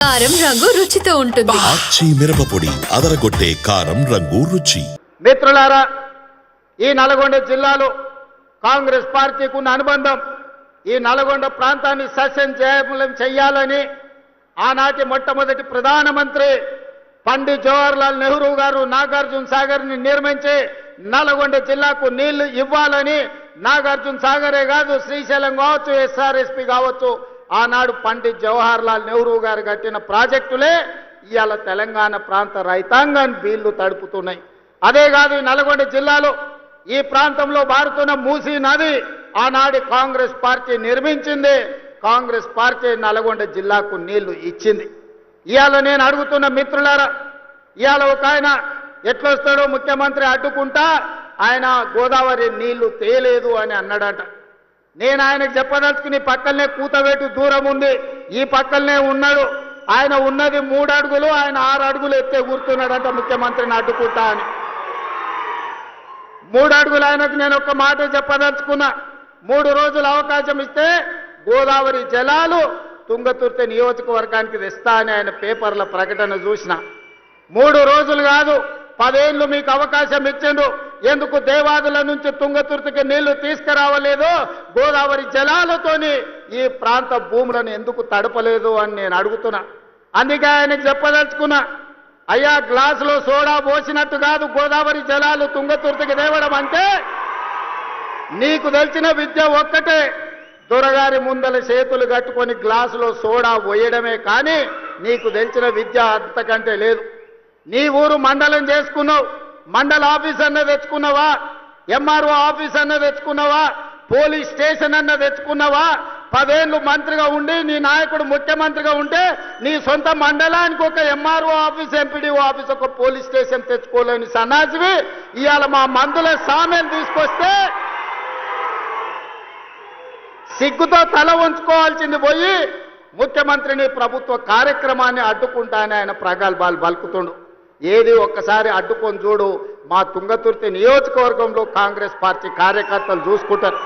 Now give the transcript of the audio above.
కారం రంగు రుచితో ఉంటుంది. ఆచి మిరపపొడి అదరగొట్టే కారం రంగు రుచి. మిత్రులారా ఈ నల్గొండ జిల్లాలో కాంగ్రెస్ పార్టీకి ఉన్న అనుబంధం ఈ నల్గొండ ప్రాంతాన్ని సస్యం చేయమలం చెయ్యాలని ఆనాటి మొట్టమొదటి ప్రధానమంత్రి పండిత్ జవహర్లాల్ నెహ్రూ గారు నాగార్జున సాగర్ని నిర్మించి నల్గొండ జిల్లాకు నీళ్ళు ఇవ్వాలని నాగార్జున సాగరే కాదు శ్రీశైలం కావచ్చు ఎస్ఆర్ఎస్పి కావచ్చు ఆనాడు పండిత్ జవహర్లాల్ నెహ్రూ గారు కట్టిన ప్రాజెక్టులే ఇవాళ తెలంగాణ ప్రాంత రైతాంగాన్ని బీళ్ళు తడుపుతున్నాయి. అదే కాదు నల్గొండ జిల్లాలో ఈ ప్రాంతంలో బారుతున్న మూసీ నది ఆనాడు కాంగ్రెస్ పార్టీ నిర్మించింది. కాంగ్రెస్ పార్టీ నల్గొండ జిల్లాకు నీళ్ళు ఇచ్చింది. ఇవాళ నేను అడుగుతున్న మిత్రులారా ఇవాళ ఒక ఆయన ఎట్లొస్తాడో ముఖ్యమంత్రి అడ్డుకుంటా ఆయన గోదావరి నీళ్ళు తేలేదు అని అన్నాడట. నేను ఆయనకు చెప్పదలుచుకుని పక్కనే కూతబెట్టి దూరం ఉంది. ఈ పక్కనే ఉన్నాడు. ఆయన ఉన్నది మూడు అడుగులు ఆయన ఆరు అడుగులు ఎత్తే కూర్చున్నాడంట ముఖ్యమంత్రిని అడ్డుకుంటా అని. మూడు అడుగులు ఆయనకు నేను ఒక మాట చెప్పదలుచుకున్నా. మూడు రోజులు అవకాశం ఇస్తే గోదావరి జలాలు తుంగతుర్తి నియోజకవర్గానికి తెస్తా అని ఆయన పేపర్ల ప్రకటన చూసిన. మూడు రోజులు కాదు పదేళ్ళు మీకు అవకాశం ఇచ్చిండు. ఎందుకు దేవాదుల నుంచి తుంగతుర్తికి నీళ్ళు తీసుకురావలేదు? గోదావరి జలాలతోని ఈ ప్రాంత భూములను ఎందుకు తడపలేదు అని నేను అడుగుతున్నా. అందుకే ఆయనకు చెప్పదలుచుకున్నా అయ్యా గ్లాసులో సోడా పోసినట్టు కాదు గోదావరి జలాలు తుంగతుర్తికి తేవడం అంటే. నీకు తెలిసిన విద్య ఒక్కటే దొరగారి ముందల చేతులు కట్టుకొని గ్లాసులో సోడా పోయడమే కానీ నీకు తెలిసిన విద్య అంతకంటే లేదు. నీ ఊరు మండలం చేసుకున్నావు. మండల ఆఫీస్ అన్న తెచ్చుకున్నావా ఎంఆర్ఓ ఆఫీస్ అన్న తెచ్చుకున్నావా పోలీస్ స్టేషన్ అన్న తెచ్చుకున్నావా పదేళ్ళు మంత్రిగా ఉండి నీ నాయకుడు ముఖ్యమంత్రిగా ఉంటే నీ సొంత మండలానికి ఒక ఎంఆర్ఓ ఆఫీస్ ఎంపీడీఓ ఆఫీస్ ఒక పోలీస్ స్టేషన్ తెచ్చుకోలేని సన్నాసివి. ఇవాళ మా మందుల సామెను తీసుకొస్తే సిగ్గుతో తల ఉంచుకోవాల్సింది పోయి ముఖ్యమంత్రిని ప్రభుత్వ కార్యక్రమాన్ని అడ్డుకుంటానని ఆయన ప్రగల్భాలు పలుకుతుండు. ఏది ఒక్కసారి అడ్డుకొని చూడు మా తుంగతుర్తి నియోజకవర్గంలో కాంగ్రెస్ పార్టీ కార్యకర్తలు చూసుకుంటారు.